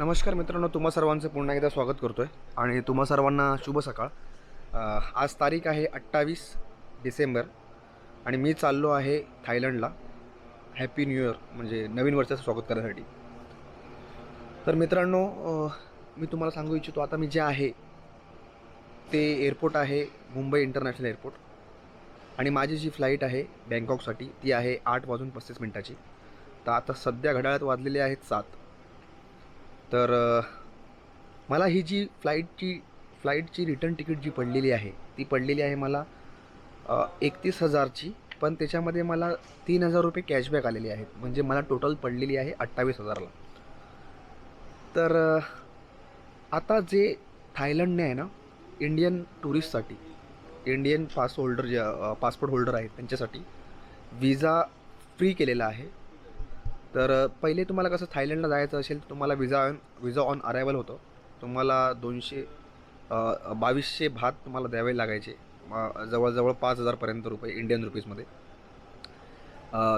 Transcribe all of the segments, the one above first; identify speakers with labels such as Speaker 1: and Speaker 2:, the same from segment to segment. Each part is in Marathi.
Speaker 1: नमस्कार मित्रांनो तुम्हा सर्वांचं पुन्हा एकदा स्वागत करतो आहे आणि तुम्हा सर्वांना शुभ सकाळ. आज तारीख आहे अठ्ठावीस डिसेंबर आणि मी चाललो आहे थायलंडला. हॅपी न्यू इयर म्हणजे नवीन वर्षाचं स्वागत करण्यासाठी. तर मित्रांनो मी तुम्हाला सांगू इच्छितो आता मी जे आहे ते एअरपोर्ट आहे मुंबई इंटरनॅशनल एअरपोर्ट. आणि माझी जी फ्लाईट आहे बँकॉकसाठी ती आहे आठ वाजून पस्तीस मिनटाची. तर आता सध्या घड्याळात वाजलेले आहेत सात. तर मला ही जी फ्लाईटची फ्लाईटची रिटर्न तिकीट जी पडलेली आहे ती पडलेली आहे मला एकतीस हजारची पण त्याच्यामध्ये मला तीन हजार रुपये कॅशबॅक आलेले आहेत. म्हणजे मला टोटल पडलेली आहे अठ्ठावीस हजारला. तर आता जे थायलंडने आहे ना इंडियन टुरिस्टसाठी इंडियन पास होल्डर जे पासपोर्ट होल्डर आहेत त्यांच्यासाठी विजा फ्री केलेला आहे. तर पहिले तुम्हाला कसं थायलंडला जायचं असेल तर तुम्हाला विजा विजा ऑन अरायवल होतं. तुम्हाला दोनशे बावीसशे भात तुम्हाला द्यावे लागायचे. जवळजवळ पाच हजारपर्यंत रुपये इंडियन रुपीजमध्ये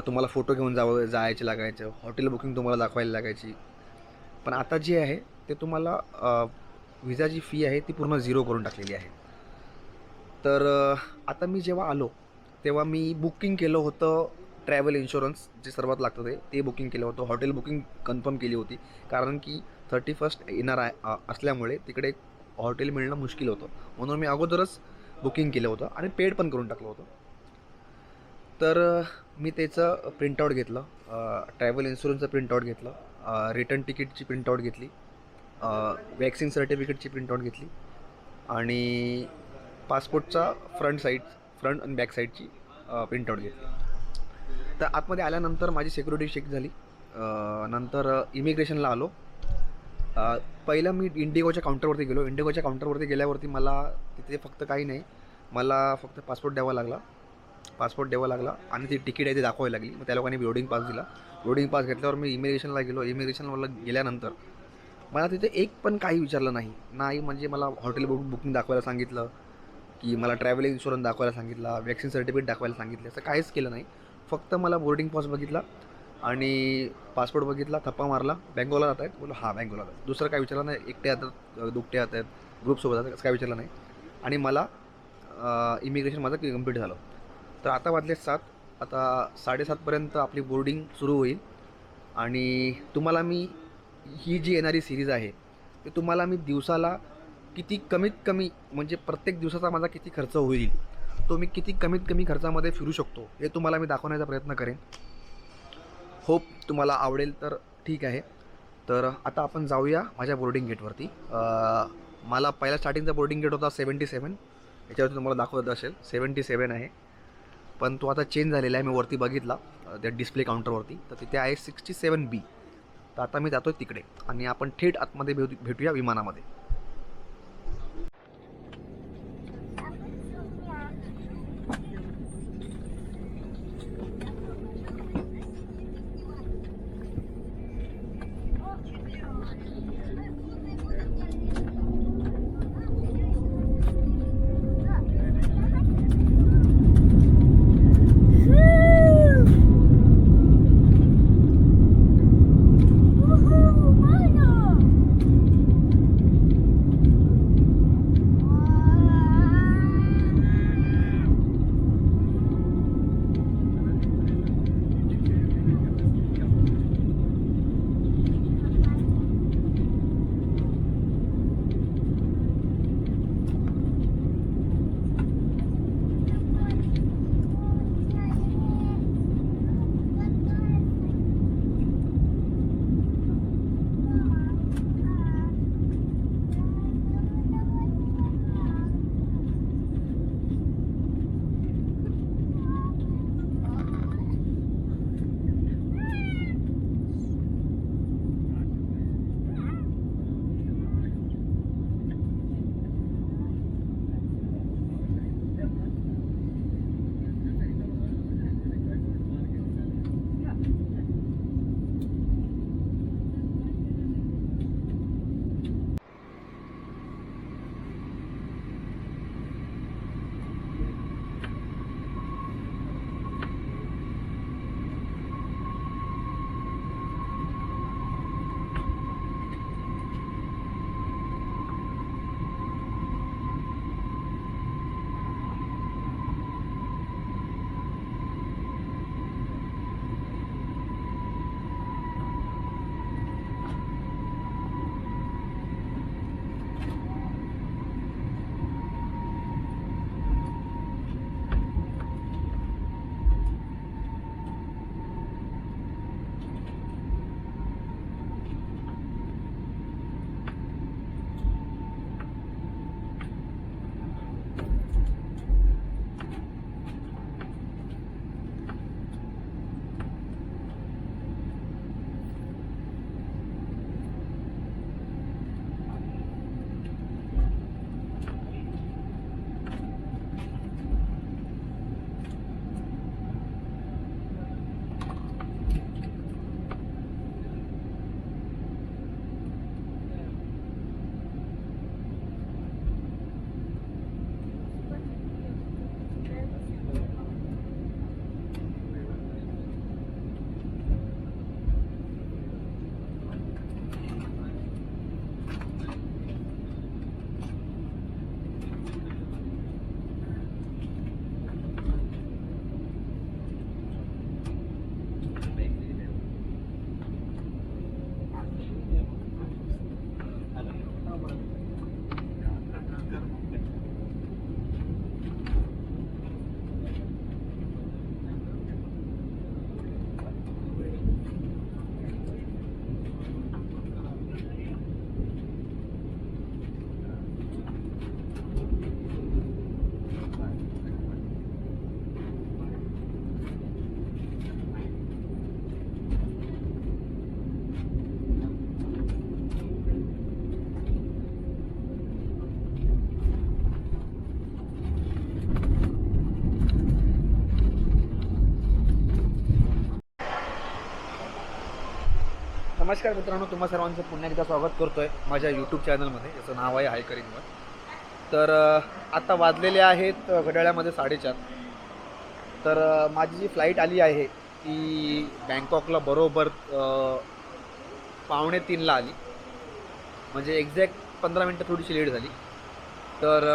Speaker 1: तुम्हाला फोटो घेऊन जावं जायचे लागायचं. हॉटेल बुकिंग तुम्हाला दाखवायला लागायची. पण आता जी आहे ते तुम्हाला विजा जी फी आहे ती पूर्ण झिरो करून टाकलेली आहे. तर आता मी जेव्हा आलो तेव्हा मी बुकिंग केलं होतं ट्रॅव्हल इन्शुरन्स जे सर्वात लागतं ते ते बुकिंग केलं होतं. हॉटेल बुकिंग कन्फर्म केली होती. कारण की थर्टी फर्स्ट येणार आहे असल्यामुळे तिकडे हॉटेल मिळणं मुश्किल होतं. म्हणून मी अगोदरच बुकिंग केलं होतं आणि पेड पण करून टाकलं होतं. तर मी त्याचं प्रिंटआउट घेतलं. ट्रॅव्हल इन्शुरन्सचं प्रिंटआउट घेतलं. रिटर्न तिकीटची प्रिंटआउट घेतली. वॅक्सिन सर्टिफिकेटची प्रिंटआउट घेतली. आणि पासपोर्टचा फ्रंट साईड फ्रंट आणि बॅक साईडची प्रिंटआउट घेतली. तर आतमध्ये आल्यानंतर माझी सिक्युरिटी चेक झाली. नंतर इमिग्रेशनला आलो. पहिलं मी इंडिगोच्या काउंटरवरती गेलो. इंडिगोच्या काउंटरवरती गेल्यावरती मला तिथे फक्त काही नाही. मला फक्त पासपोर्ट द्यावा लागला. पासपोर्ट द्यावा लागला आणि ती तिकीट आहे ती दाखवावी लागली. मग त्या लोकांनी बोर्डिंग पास दिला. बोर्डिंग पास घेतल्यावर मी इमिग्रेशनला गेलो. इमिग्रेशनला गेल्यानंतर मला तिथे एक पण काही विचारलं नाही. नाही म्हणजे मला हॉटेल बुक बुकिंग दाखवायला सांगितलं की मला ट्रॅव्हल इन्शुरन्स दाखवायला सांगितला वॅक्सिन सर्टिफिकेट दाखवायला सांगितलं. असं काहीच केलं नाही. फक्त मला बोर्डिंग पास बघितला आणि पासपोर्ट बघितला थप्पा मारला. बँगोला जात आहेत. बोलो हां बँगोला जात दुसरं काय विचारलं नाही. एकटे हातात दुकटे येत आहेत. ग्रुपसोबत जातात काय विचारलं नाही. आणि मला इमिग्रेशन माझं कंप्लीट झालं. तर आता वाजले सात. आता साडेसातपर्यंत आपली बोर्डिंग सुरू होईल. आणि तुम्हाला मी ही जी येणारी सिरीज आहे ते तुम्हाला मी दिवसाला किती कमीत कमी म्हणजे प्रत्येक दिवसाचा माझा किती खर्च होईल तो मी किती कमीत कमी खर्चामध्ये फिरू शकतो हे तुम्हाला मी दाखवण्याचा प्रयत्न करेन. होप तुम्हाला आवडेल तर ठीक आहे. तर आता आपण जाऊया माझ्या बोर्डिंग गेटवरती मला पहिला स्टार्टिंगचा बोर्डिंग गेट होता सेवन्टी सेवन याच्यावरती तुम्हाला दाखवत असेल सेवन्टी सेवन आहे. पण तो आता चेंज झालेला आहे मी वरती बघितला त्या डिस्प्ले काउंटरवरती तर तिथे आहे सिक्स्टी सेवन बी तर आता मी जातो तिकडे आणि आपण थेट आतमध्ये भेटू भेटूया विमानामध्ये. नमस्कार मित्रांनो तुम्हा सर्वांचं पुन्हा एकदा स्वागत करतोय माझ्या यूट्यूब चॅनलमध्ये याचं नाव आहे हाय तर आत्ता आता वाजलेले आहेत घड्याळ्यामध्ये साडेचार. तर माझी जी फ्लाईट आली आहे ती बँकॉकला बरोबर पावणे तीनला आली. म्हणजे एक्झॅक्ट पंधरा मिनटं थोडीशी लेट झाली. तर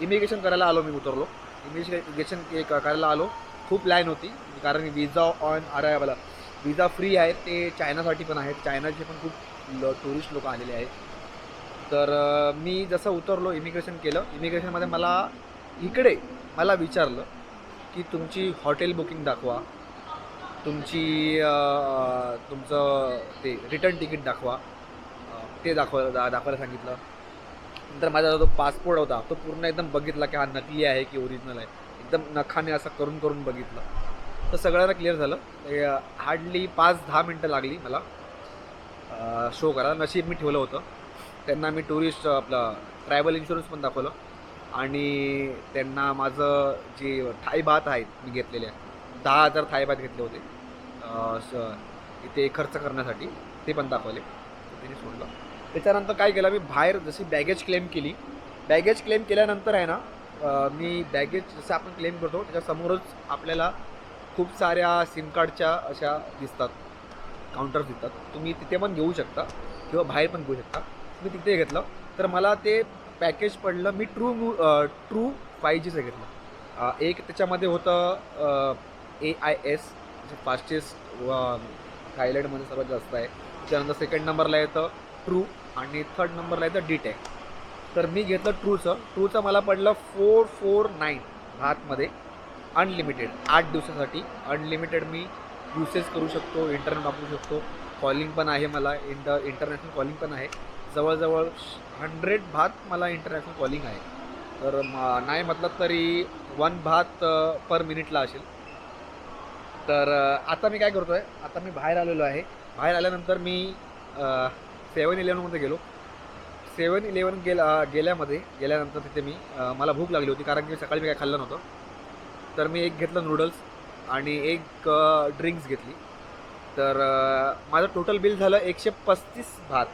Speaker 1: इमिग्रेशन करायला आलो मी उतरलो. इमिग्रेशन करायला आलो. खूप लाईन होती कारण विजा ऑन अरायबल विजा फ्री आहेत ते चायनासाठी पण आहेत. चायनाचे पण खूप ल टुरिस्ट लोक आलेले आहेत. तर मी जसं उतरलो इमिग्रेशन केलं इमिग्रेशनमध्ये मला इकडे मला विचारलं की तुमची हॉटेल बुकिंग दाखवा. तुमची तुमचं ते रिटर्न तिकीट दाखवा. ते दाखवा दा दाखवायला सांगितलं. नंतर माझा जो पासपोर्ट होता तो पूर्ण एकदम बघितला की हा नकली आहे की ओरिजिनल आहे. एकदम नखाने असं करून करून बघितलं. तर सगळ्यांना क्लिअर झालं. हार्डली पाच दहा मिनटं लागली मला. शो करायला. नशीब मी ठेवलं होतं. त्यांना मी टुरिस्ट आपलं ट्रॅव्हल इन्शुरन्स पण दाखवलं. आणि त्यांना माझं जे थाय भात आहेत मी घेतलेले दहा हजार थाई भात घेतले होते. स- इथे खर्च करण्यासाठी ते पण दाखवले. त्यांनी सोडलं. त्याच्यानंतर काय केलं मी बाहेर जशी बॅगेज क्लेम केली बॅगेज क्लेम केल्यानंतर आहे ना मी बॅगेज जसं आपण क्लेम करतो त्याच्यासमोरच आपल्याला खूप साऱ्या सिम कार्डच्या अशा दिसतात काउंटर्स दिसतात. तुम्ही तिथे पण घेऊ शकता किंवा बाहेर पण घेऊ शकता. मी तिथे घेतलं तर मला ते पॅकेज पडलं मी ट्रू ट्रू फाय जीचं घेतलं. एक त्याच्यामध्ये होतं ए आय एस जे फास्टेस्ट थायलंडमध्ये सर्वात जास्त आहे. त्यानंतर सेकंड नंबरला येतं ट्रू आणि थर्ड नंबरला येतं डी टॅक तर मी घेतलं ट्रूचं ट्रूचं मला पडलं फोर फोर नाईन भातमध्ये. अनलिमिटेड आठ दिवसासाठी अनलिमिटेड मी युसेस करू शकतो इंटरनेट वापरू शकतो. कॉलिंग पण आहे मला इंटर इंटरनॅशनल कॉलिंग पण आहे. जवळजवळ हंड्रेड भात मला इंटरनॅशनल कॉलिंग आहे. तर म- नाही म्हटलं तरी वन भात पर मिनिटला असेल. तर आता मी काय करतो आहे आता मी बाहेर आलेलो आहे. बाहेर आल्यानंतर मी सेवन इलेवनमध्ये गेलो. सेवन इलेवन गेला गेल्यामध्ये गेल्यानंतर तिथे मी मला भूक लागली होती कारण की सकाळी मी काय खाल्लं नव्हतं. तर मी एक घेतलं नूडल्स आणि एक ड्रिंक्स घेतली. तर माझं टोटल बिल झालं एकशे पस्तीस भात.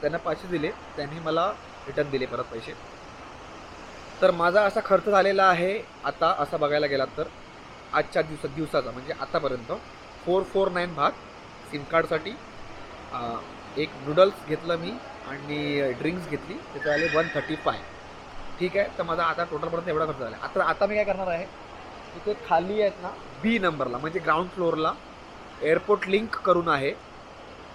Speaker 1: त्यांना पाचशे दिले. त्यांनी मला रिटर्न दिले परत पैसे. तर माझा असा खर्च झालेला आहे आता असं बघायला गेलात तर. आजच्या दिवसा दिवसाचा म्हणजे आतापर्यंत. Four four nine baht. SIM कार्डसाठी एक नूडल्स घेतलं मी आणि ड्रिंक्स घेतली. त्याचे आले वन थर्टी फाय ठीक आहे. तर माझा आता टोटलपर्यंत एवढा खर्च झाला. आता आता मी काय करणार आहे? तिथे खाली आहेत ना बी नंबरला म्हणजे ग्राउंड फ्लोअरला एअरपोर्ट लिंक करून आहे.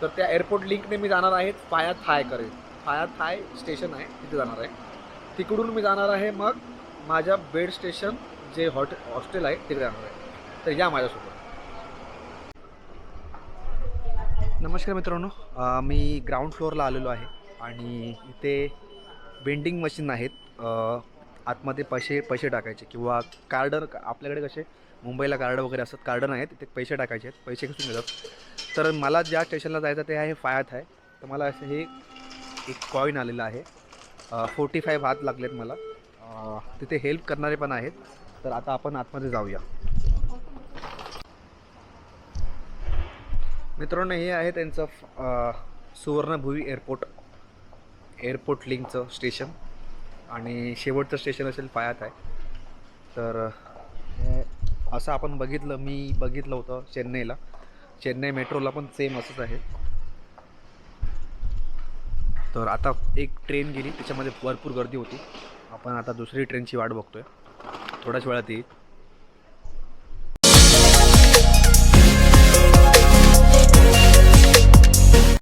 Speaker 1: तर त्या एअरपोर्ट लिंकने मी जाणार आहे फाया थाय करेल फाया थाय स्टेशन आहे तिथे जाणार आहे. तिकडून मी जाणार आहे मग माझ्या बेड स्टेशन जे हॉटे हॉस्टेल आहे तिकडे जाणार आहे. तर या माझ्यासोबत. नमस्कार मित्रांनो मी ग्राउंड फ्लोअरला आलेलो आहे आणि इथे वेंडिंग मशीन आहेत. आतमध्ये पैसे पैसे टाकायचे किंवा कार्ड आपल्याकडे कसे मुंबईला कार्ड वगैरे असतात कार्ड नाही आहेत तिथे पैसे टाकायचे आहेत पैसे कसे मिळतात? तर मला ज्या स्टेशनला जायचं ते आहे फायात आहे. तर मला असं हे एक कॉईन आलेलं आहे. फोर्टी फाईव्ह हात लागलेत मला. तिथे हेल्प करणारे पण आहेत. तर आता आपण आतमध्ये जाऊया. मित्रांनो हे आहे त्यांचं सुवर्णभुवी एअरपोर्ट एअरपोर्ट लिंकचं स्टेशन. आणि शेवटचं स्टेशन असेल पायात आहे. तर असं आपण बघितलं मी बघितलं होतं चेन्नईला. चेन्नई मेट्रोला पण सेम असंच आहे. तर आता एक ट्रेन गेली त्याच्यामध्ये भरपूर गर्दी होती. आपण आता दुसरी ट्रेनची वाट बघतोय. थोड्याच वेळात येईल.